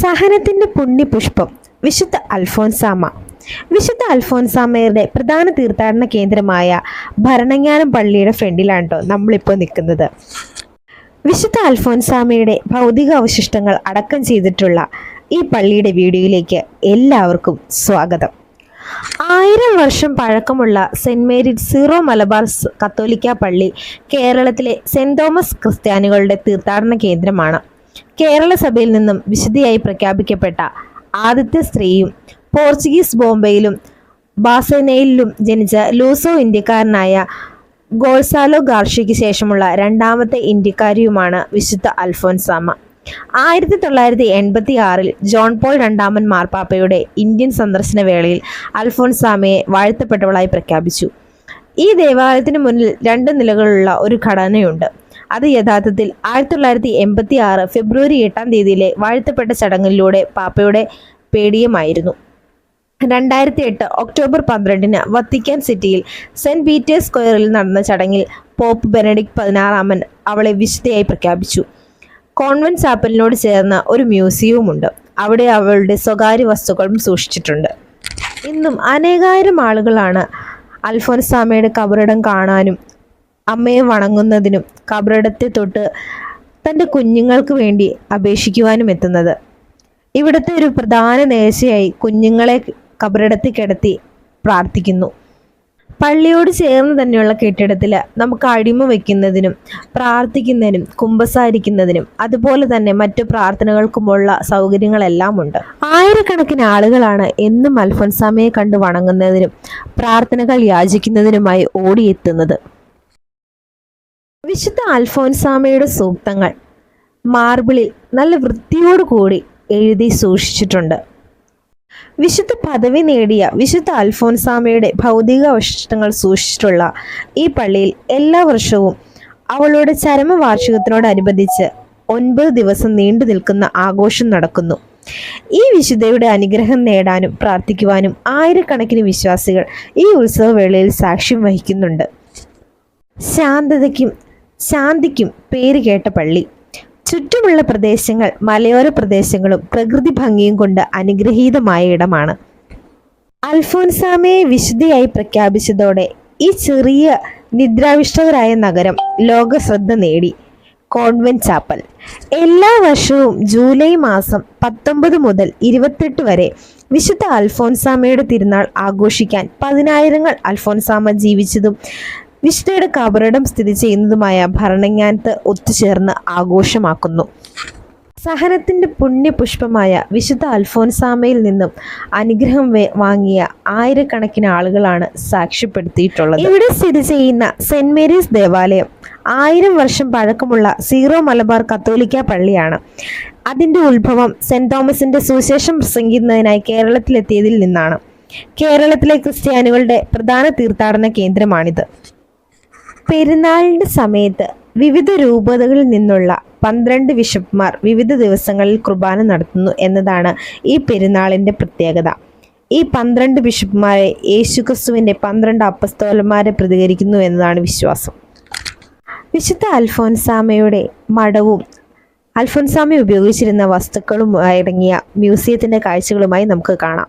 സഹനത്തിന്റെ പുണ്യപുഷ്പം വിശുദ്ധ അൽഫോൻസാമ വിശുദ്ധ അൽഫോൻസാമയുടെ പ്രധാന തീർത്ഥാടന കേന്ദ്രമായ ഭരണങ്ങാനം പള്ളിയുടെ ഫ്രണ്ടിലാണ് കേട്ടോ നമ്മളിപ്പോൾ നിൽക്കുന്നത്. വിശുദ്ധ അൽഫോൻസാമയുടെ ഭൗതിക അവശിഷ്ടങ്ങൾ അടക്കം ചെയ്തിട്ടുള്ള ഈ പള്ളിയുടെ വീഡിയോയിലേക്ക് എല്ലാവർക്കും സ്വാഗതം. ആയിരം വർഷം പഴക്കമുള്ള സെന്റ് മേരി സീറോ മലബാർ കത്തോലിക്ക പള്ളി കേരളത്തിലെ സെന്റ് തോമസ് ക്രിസ്ത്യാനികളുടെ തീർത്ഥാടന കേന്ദ്രമാണ്. കേരള സഭയിൽ നിന്നും വിശുദ്ധിയായി പ്രഖ്യാപിക്കപ്പെട്ട ആദ്യത്തെ സ്ത്രീയും പോർച്ചുഗീസ് ബോംബെയിലും ബാസനയിലും ജനിച്ച ലൂസോ ഇന്ത്യക്കാരനായ ഗോൾസാലോ ഗാർഷിക്ക് ശേഷമുള്ള രണ്ടാമത്തെ ഇന്ത്യക്കാരിയുമാണ് വിശുദ്ധ അൽഫോൻസാമ ആയിരത്തി തൊള്ളായിരത്തി എൺപത്തി ആറിൽ ജോൺ പോൾ രണ്ടാമൻ മാർപ്പാപ്പയുടെ ഇന്ത്യൻ സന്ദർശന വേളയിൽ അൽഫോൻസാമയെ വാഴ്ത്തപ്പെട്ടവളായി പ്രഖ്യാപിച്ചു. ഈ ദേവാലയത്തിന് മുന്നിൽ രണ്ട് നിലകളുള്ള ഒരു ഘടനയുണ്ട്. അത് യഥാർത്ഥത്തിൽ ആയിരത്തി തൊള്ളായിരത്തി എൺപത്തി ആറ് ഫെബ്രുവരി എട്ടാം തീയതിയിലെ വാഴ്ത്തപ്പെട്ട ചടങ്ങിലൂടെ പാപ്പയുടെ പേടിയമായിരുന്നു. രണ്ടായിരത്തി എട്ട് ഒക്ടോബർ പന്ത്രണ്ടിന് വത്തിക്കാൻ സിറ്റിയിൽ സെന്റ് പീറ്റേഴ്സ് സ്ക്വയറിൽ നടന്ന ചടങ്ങിൽ പോപ്പ് ബെനഡിക്ട് പതിനാറാമൻ അവളെ വിശുദ്ധയായി പ്രഖ്യാപിച്ചു. കോൺവെന്റ് ചാപ്പലിനോട് ചേർന്ന ഒരു മ്യൂസിയവുമുണ്ട്. അവിടെ അവളുടെ സ്വകാര്യ വസ്തുക്കളും സൂക്ഷിച്ചിട്ടുണ്ട്. ഇന്നും അനേകായിരം ആളുകളാണ് അൽഫോൻസാമയുടെ കബറിടം കാണാനും അമ്മയെ വണങ്ങുന്നതിനും കബറിടത്തെ തൊട്ട് തന്റെ കുഞ്ഞുങ്ങൾക്ക് വേണ്ടി അപേക്ഷിക്കുവാനും എത്തുന്നത്. ഇവിടുത്തെ ഒരു പ്രധാന നേർച്ചയായി കുഞ്ഞുങ്ങളെ കബറിടത്തിൽ കിടത്തി പ്രാർത്ഥിക്കുന്നു. പള്ളിയോട് ചേർന്ന് തന്നെയുള്ള കെട്ടിടത്തിൽ നമുക്ക് അടിമ വയ്ക്കുന്നതിനും പ്രാർത്ഥിക്കുന്നതിനും കുമ്പസാരിക്കുന്നതിനും അതുപോലെ തന്നെ മറ്റു പ്രാർത്ഥനകൾക്കുമുള്ള സൗകര്യങ്ങളെല്ലാം ഉണ്ട് ആയിരക്കണക്കിന് ആളുകളാണ് എന്നും അൽഫോൻസാമയെ കണ്ട് വണങ്ങുന്നതിനും പ്രാർത്ഥനകൾ യാചിക്കുന്നതിനുമായി ഓടിയെത്തുന്നത്. വിശുദ്ധ അൽഫോൻസാമയുടെ സൂക്തങ്ങൾ മാർബിളിൽ നല്ല വൃത്തിയോടുകൂടി എഴുതി സൂക്ഷിച്ചിട്ടുണ്ട്. വിശുദ്ധ പദവി നേടിയ വിശുദ്ധ അൽഫോൻസാമയുടെ ഭൗതിക അവശിഷ്ടങ്ങൾ സൂക്ഷിച്ചിട്ടുള്ള ഈ പള്ളിയിൽ എല്ലാ വർഷവും അവളുടെ ചരമവാർഷികത്തിനോടനുബന്ധിച്ച് ഒൻപത് ദിവസം നീണ്ടു നിൽക്കുന്ന ആഘോഷം നടക്കുന്നു. ഈ വിശുദ്ധയുടെ അനുഗ്രഹം നേടാനും പ്രാർത്ഥിക്കുവാനും ആയിരക്കണക്കിന് വിശ്വാസികൾ ഈ ഉത്സവവേളയിൽ സാക്ഷ്യം വഹിക്കുന്നുണ്ട്. ശാന്തതയ്ക്കും ശാന്തിക്കും പേര് കേട്ട പള്ളി. ചുറ്റുമുള്ള പ്രദേശങ്ങൾ മലയോര പ്രദേശങ്ങളും പ്രകൃതി ഭംഗിയും കൊണ്ട് അനുഗ്രഹീതമായ ഇടമാണ്. അൽഫോൻസാമയെ വിശുദ്ധിയായി പ്രഖ്യാപിച്ചതോടെ ഈ ചെറിയ നിദ്രാവിഷ്ടകരായ നഗരം ലോക ശ്രദ്ധ നേടി. Convent chapel. എല്ലാ വർഷവും ജൂലൈ മാസം പത്തൊമ്പത് മുതൽ ഇരുപത്തെട്ട് വരെ വിശുദ്ധ അൽഫോൻസാമയുടെ തിരുനാൾ ആഘോഷിക്കാൻ പതിനായിരങ്ങൾ അൽഫോൻസാമ ജീവിച്ചതും വിശുദ്ധയുടെ കബറിടം സ്ഥിതി ചെയ്യുന്നതുമായ ഭരണങ്ങാനത്ത് ഒത്തുചേർന്ന് ആഘോഷമാക്കുന്നു. സഹനത്തിന്റെ പുണ്യപുഷ്പമായ വിശുദ്ധ അൽഫോൻസാമയിൽ നിന്നും അനുഗ്രഹം വാങ്ങിയ ആയിരക്കണക്കിന് ആളുകളാണ് സാക്ഷ്യപ്പെടുത്തിയിട്ടുള്ളത്. ഇവിടെ സ്ഥിതി ചെയ്യുന്ന സെന്റ് മേരീസ് ദേവാലയം ആയിരം വർഷം പഴക്കമുള്ള സീറോ മലബാർ കത്തോലിക്ക പള്ളിയാണ്. അതിന്റെ ഉത്ഭവം സെന്റ് തോമസിന്റെ സുവിശേഷം പ്രസംഗിക്കുന്നതിനായി കേരളത്തിലെത്തിയതിൽ നിന്നാണ്. കേരളത്തിലെ ക്രിസ്ത്യാനികളുടെ പ്രധാന തീർത്ഥാടന കേന്ദ്രമാണിത്. പെരുന്നാളിന്റെ സമയത്ത് വിവിധ രൂപതകളിൽ നിന്നുള്ള പന്ത്രണ്ട് ബിഷപ്പ്മാർ വിവിധ ദിവസങ്ങളിൽ കുർബാന നടത്തുന്നു എന്നതാണ് ഈ പെരുന്നാളിന്റെ പ്രത്യേകത. ഈ പന്ത്രണ്ട് ബിഷപ്പ്മാരെ യേശുക്രിസ്തുവിന്റെ പന്ത്രണ്ട് അപ്പസ്തോലന്മാരെ പ്രതികരിക്കുന്നു എന്നതാണ് വിശ്വാസം. വിശുദ്ധ അൽഫോൻസാമയുടെ മഠവും അൽഫോൻസാമ ഉപയോഗിച്ചിരുന്ന വസ്തുക്കളും അടങ്ങിയ മ്യൂസിയത്തിന്റെ കാഴ്ചകളുമായി നമുക്ക് കാണാം.